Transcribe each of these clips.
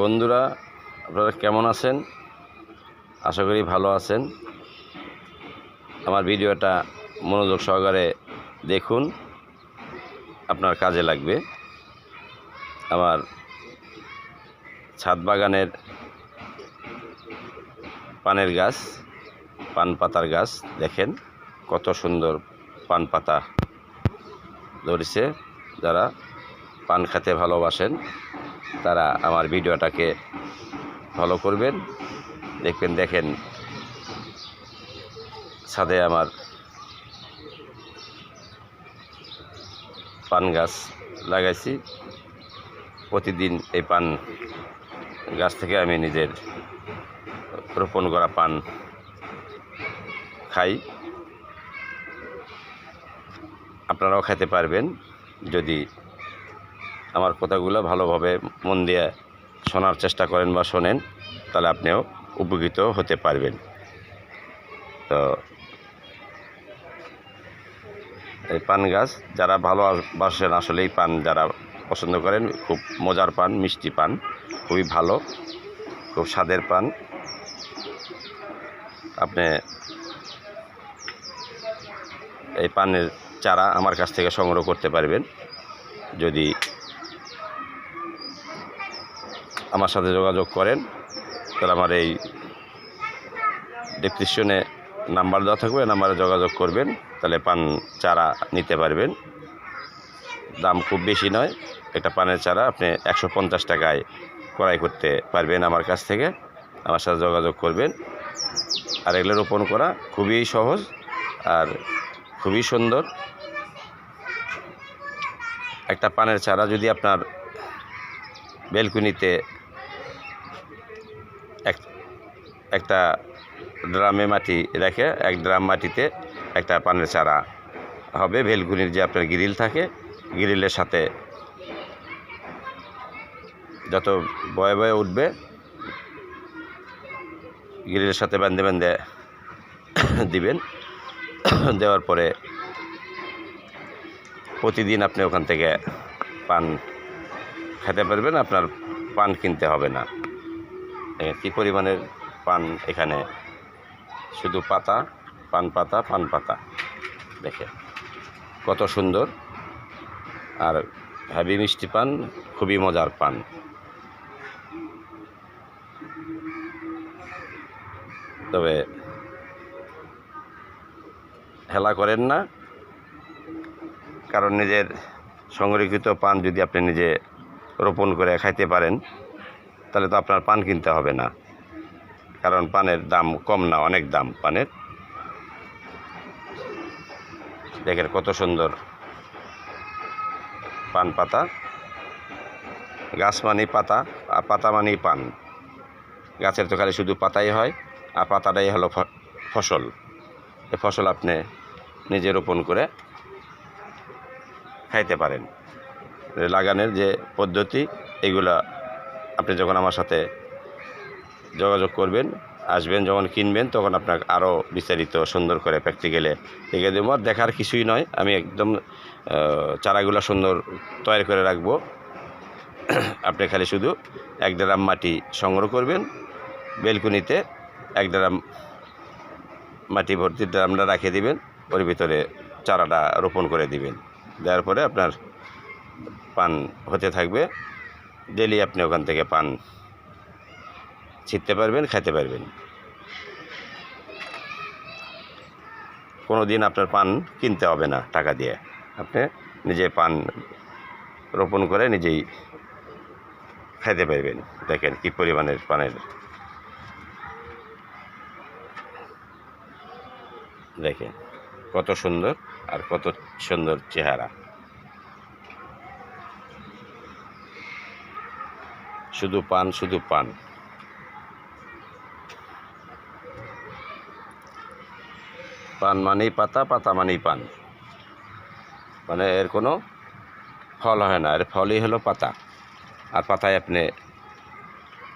বন্ধুরা, আপনারা কেমন আছেন? আশা করি ভালো আছেন। আমার ভিডিওটা মনোযোগ সহকারে দেখুন, আপনার কাজে লাগবে। আমার ছাদ বাগানের পানের গাছ, পান পাতার গাছ, দেখেন কত সুন্দর পান পাতা ধরেছে। যারা পান খেতে ভালোবাসেন তারা আমার ভিডিওটাকে ফলো করবেন, দেখবেন, দেখেন ছাদে আমার পান গাছ লাগাইছি। প্রতিদিন এই পান গাছ থেকে আমি নিজের রোপণ করা পান খাই। আপনারাও খেতে পারবেন, যদি আমার কথাগুলো ভালোভাবে মন দিয়ে শোনার চেষ্টা করেন বা শোনেন, তাহলে আপনিও উপকৃত হতে পারবেন। তো এই পান গাছ, যারা ভালোবাসেন আসলে এই পান, যারা পছন্দ করেন, খুব মজার পান, মিষ্টি পান, খুবই ভালো, খুব স্বাদের পান। আপনি এই পানের চারা আমার কাছ থেকে সংগ্রহ করতে পারবেন, যদি আমার সাথে যোগাযোগ করেন, তাহলে আমার এই ডিসক্রিপশনে নাম্বার দেওয়া থাকবে নাম্বারে যোগাযোগ করবেন, তাহলে পান চারা নিতে পারবেন। দাম খুব বেশি নয়, একটা পানের চারা আপনি একশো পঞ্চাশ টাকায় ক্রয় করতে পারবেন আমার কাছ থেকে, আমার সাথে যোগাযোগ করবেন। আর এগুলো রোপণ করা খুবই সহজ আর খুবই সুন্দর। একটা পানের চারা যদি আপনার বেলকুনিতে একটা ড্রামে মাটি রেখে এক ড্রাম মাটিতে একটা পানের চারা হবে বেলকুনির যে আপনার গ্রিল থাকে, গ্রিলের সাথে যত বয়ে বয়ে উঠবে, গ্রিলের সাথে বান্ধে বান্ধে দিবেন। দেওয়ার পরে প্রতিদিন আপনি ওখান থেকে পান খেতে পারবেন, আপনার পান কিনতে হবে না। কী পরিমাণের পান এখানে। শুধু পাতা, পান পাতা পান পাতা। দেখে। কত সুন্দর। আর হ্যাভি মিষ্টি পান, খুবই মজার পান। তবে হেলা করেন না। কারণ নিজের সংরক্ষিত পান যদি আপনি নিজে রোপণ করে খাইতে পারেন, তাহলে তো আপনার পান কিনতে হবে না। কারণ পানের দাম কম না, অনেক দাম পানের। দেখেন কত সুন্দর পান পাতা গাছ মানেই পাতা, আর পাতা মানেই পান। গাছের তো খালি শুধু পাতাই হয়, আর পাতাটাই হলো ফসল। এ ফসল আপনি নিজে রোপণ করে খাইতে পারেন। লাগানোর যে পদ্ধতি, এগুলা আপনি যখন আমার সাথে যোগাযোগ করবেন, আসবেন, যখন কিনবেন তখন আপনাকে আরও বিস্তারিত সুন্দর করে প্র্যাকটিক্যালে দেখে দেবো। আর দেখার কিছুই নয়, আমি একদম চারাগুলো সুন্দর তৈরি করে রাখব। আপনি খালি শুধু এক ড্রাম মাটি সংগ্রহ করবেন, বেলকুনিতে এক ড্রাম মাটি ভর্তি ড্রামটা রাখিয়ে দিবেন, ওর ভিতরে চারাটা রোপণ করে দিবেন। দেওয়ার পরে আপনার পান হতে থাকবে ডেলি আপনি ওখান থেকে পান ছিটতে পারবেন খেতে পারবেন। কোনো দিন আপনার পান কিনতে হবে না টাকা দিয়ে। আপনি নিজে পান রোপণ করে নিজেই খেতে পারবেন। দেখেন কী পরিমাণের পানের। দেখেন কত সুন্দর আর কত সুন্দর চেহারা। শুধু পান শুধু পান। পান মানেই পাতা পাতা মানেই পান। মানে এর কোনো ফল হয় না, এর ফলই হলো পাতা। আর পাতায় আপনি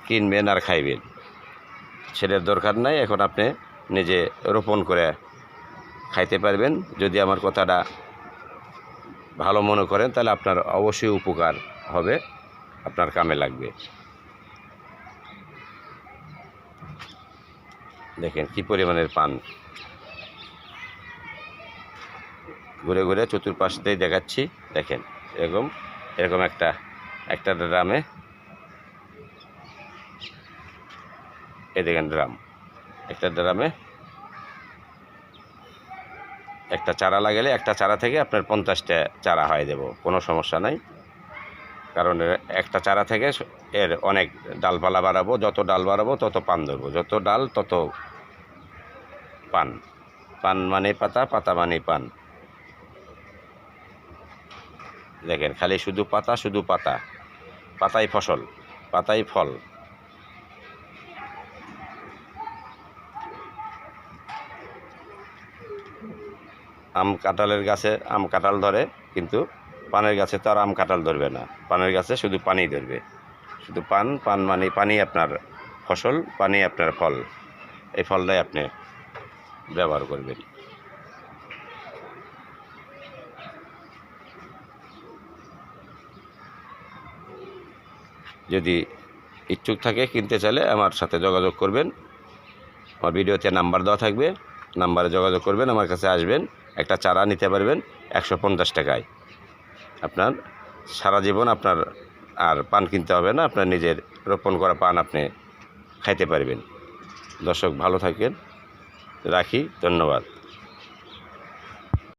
কিনবেন আর খাইবেন। ছেলের দরকার নাই, এখন আপনি নিজে রোপণ করে খাইতে পারবেন। যদি আমার কথাটা ভালো মনে করেন, তাহলে আপনার অবশ্যই উপকার হবে, আপনার কামে লাগবে। দেখেন কি পরিমাণের পান। ঘুরে ঘুরে চতুর্পাশ দেখাচ্ছি, দেখেন, এরকম এরকম একটা একটা ড্রামে। এই দেখেন ড্রাম, একটা ড্রামে একটা চারা লাগালে একটা চারা থেকে আপনার পঞ্চাশটা চারা হয় দেব, কোনো সমস্যা নাই। কারণ একটা চারা থেকে এর অনেক ডালপালা বাড়াবো, যত ডাল বাড়াবো তত পান ধরবো, যত ডাল তত পান। পান মানে পাতা পাতা মানে পান। দেখেন, খালি শুধু পাতা শুধু পাতা। পাতাই ফসল, পাতাই ফল। আম কাঁঠালের গাছে আম কাঁঠাল ধরে, কিন্তু পানের গাছে তো আর আম কাঁঠাল ধরবে না। পানের গাছে শুধু পানি ধরবে। শুধু পান পান মানে পানি আপনার ফসল, পানি আপনার ফল। এই ফলটাই আপনি ব্যবহার করবেন। যদি ইচ্ছুক থাকে কিনতে চাইলে আমার সাথে যোগাযোগ করবেন। আমার ভিডিওতে নাম্বার দেওয়া থাকবে। নাম্বারে যোগাযোগ করবেন, আমার কাছে আসবেন। একটা চারা নিতে পারবেন একশো পঞ্চাশ টাকায়। আপনার সারা জীবন আপনার আর পান কিনতে হবে না, আপনার নিজের রোপণ করা পান আপনি খাইতে পারবেন। দর্শক, ভালো থাকেন। রাখি, ধন্যবাদ।